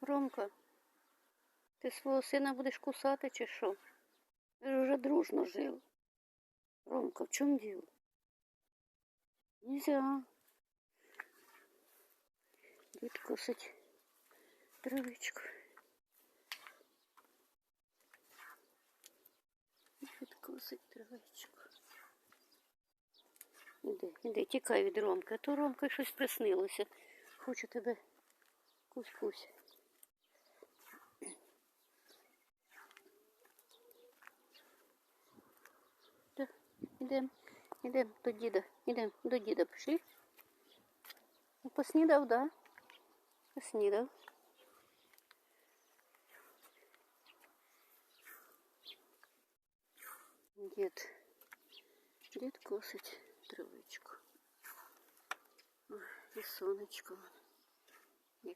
Ромка, ти свого сина будеш кусати чи що? Ви ж вже дружно жили. Ромка, в чому діло? Нельзя. Дід косить травичку. Дід травичку. Іди, іди, тікай від Ромки, а то Ромка щось приснилося. Хоче тебе кусь-кусь. Да, ідем, ідем до діда, ідем до діда пішли. Поснідав, да? Поснідав. Дід, дід косить травичку. Ой, І сонечко. вон.